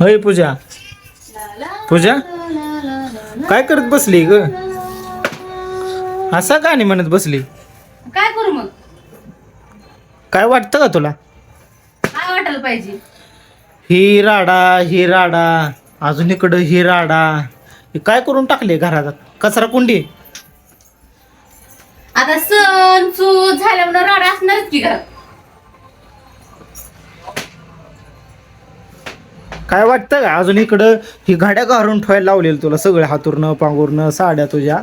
होय पूजा. पूजा? काय करत बसली ग? असा गाणी म्हणत बसली? काय करू मग? काय वाटतं का तुला? काय वाटायला पाहिजे? ही राडा ही राडा अजून इकडं ही राडा. हे काय करून टाकले घरात? कचरा कुंडी? आता सण चूत झाल्यामुळे राडा असणारच की घरात. काय वाटतं का? अजून इकडं ही गाड्या घालून ठेवायला लावलेलं तुला सगळं हातुरनं पांघुरनं साड्या तुझ्या?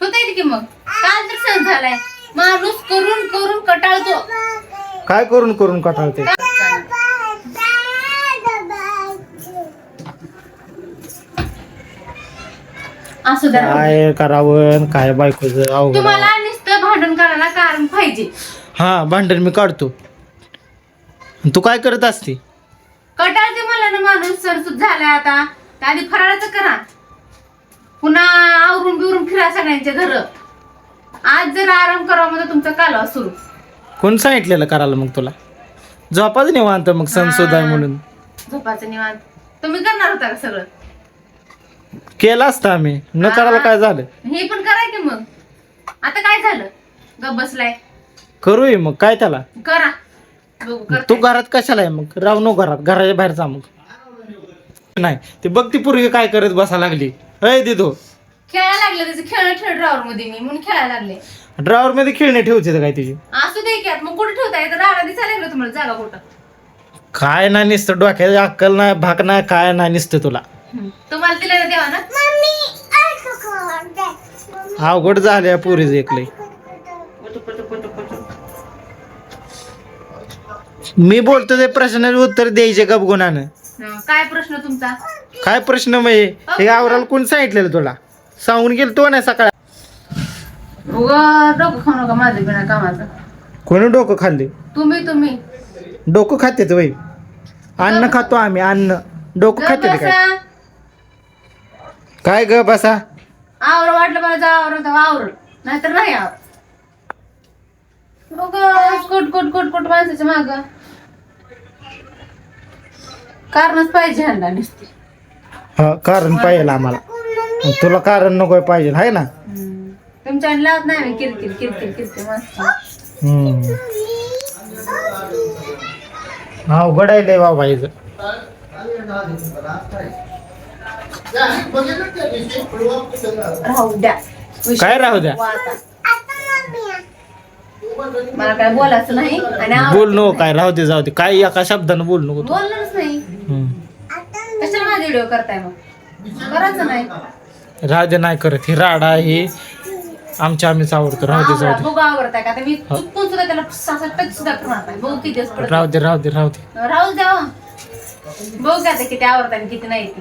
होता येते की मग? काल तर सण झालाय. माणूस करून करून कटाळतो. काय करून करून कटाळते? असू द्या. काय करावं? आणि काय बायकोचं अवघड आहे. तुम्हाला नुसतं भांडण करायला कारण पाहिजे. हा भांडण मी काढतो. आणि तू काय करत असते? कटाळते मला ना माणूस सरसूत झालाय आता. आधी फराळाचं करा. पुन्हा आवरून बिवरून फिरा सगळ्यांच्या घर. आज जर आराम करावा म्हणजे तुमचा कालवा सुरू. कोण सांगितलेलं करायला मग तुला? झोपाच निवांत मग आहे म्हणून. झोपाचं निवांत. तुम्ही करणार होता का सगळं? केलं असतं आम्ही. न करायला काय झालं? हे पण करा की मग. आता काय झालं? ग बसलाय. करूय मग. काय त्याला? करा कर. तू घरात कशाला आहे मग? राहू नको घरात घराच्या बाहेर जा मग. नाही ते बघ ती पूर्वी काय करत बसा लागली. अय दिदो. खेळायला लागले त्याचं खेळणं खेळ ड्रॉवर मध्ये मी म्हणून खेळायला लागले. ड्रायव्हरमध्ये खेळणे ठेवते काय तुझी असू दे की आता मग कुठे ठेवताय? तर राडा दिसायला लागलं तुम्हाला? जागा कुठं? काय नाही नुसतं डोक्यात अक्कल नाही भाक नाही काय नाही नुसतं तुला. तुम्हाला दिलेलं देवा ना अवघड झाले या पोरीच एकलंय. मी बोलतो ते प्रश्नाचे उत्तर द्यायचे गपगुणानं हं, काय प्रश्न तुमचा? काय प्रश्न म्हणजे? हे आवराला कोण सांगितलेलं तुला? सांगून गेलो तो नाही सकाळ. उगा डोकं खाऊ नका माझं बिना कामाचं. कोणी डोकं खाल्ले? तुम्ही तुम्ही. डोकं खाते वय अन्न खातो आम्ही अन्न. डोकं गप खाते काय बसा. काय? ग बसा? आवर वाटलं मला जा आवर तर आवर. नाहीतर नाही आवर. उगाच कुट कुट कुट कुट माणसाच्या माग. कारणच पाहिजे ह्यांना नुसती. हा कारण पाहिजे आम्हाला. आणि तुला कारण नको पाहिजे आहे ना? तुमच्या लावत नाही मी किरकिर किरकिर किरकिर मस्त हम्म. अवघड आहे लय बाबा हिचं. राहू द्या. विषय काय राहू द्या? वाचा. मला काय बोलायचं नाही. आणि बोल नको काय राहू दे जाऊ दे. काय एका शब्दानं बोल नको तू. बोलणारच नाही. हम्म. कशाला माझा व्हिडिओ करताय मग? करायचं नाही. राहू दे नाही करत. हे राडा हे आमच्या आम्हीच आवडतो. राहू दे जाऊ आवरा, बघू आवडताय का? आता मी चुकून सुद्धा त्याला सासा टच सुद्धा करणार नाही बघू किती दिवस दे पडत राहू दे राहू दे राहू दे. राहू द्या. हो. बघू का आता किती आवडताय आणि किती नाही. ते.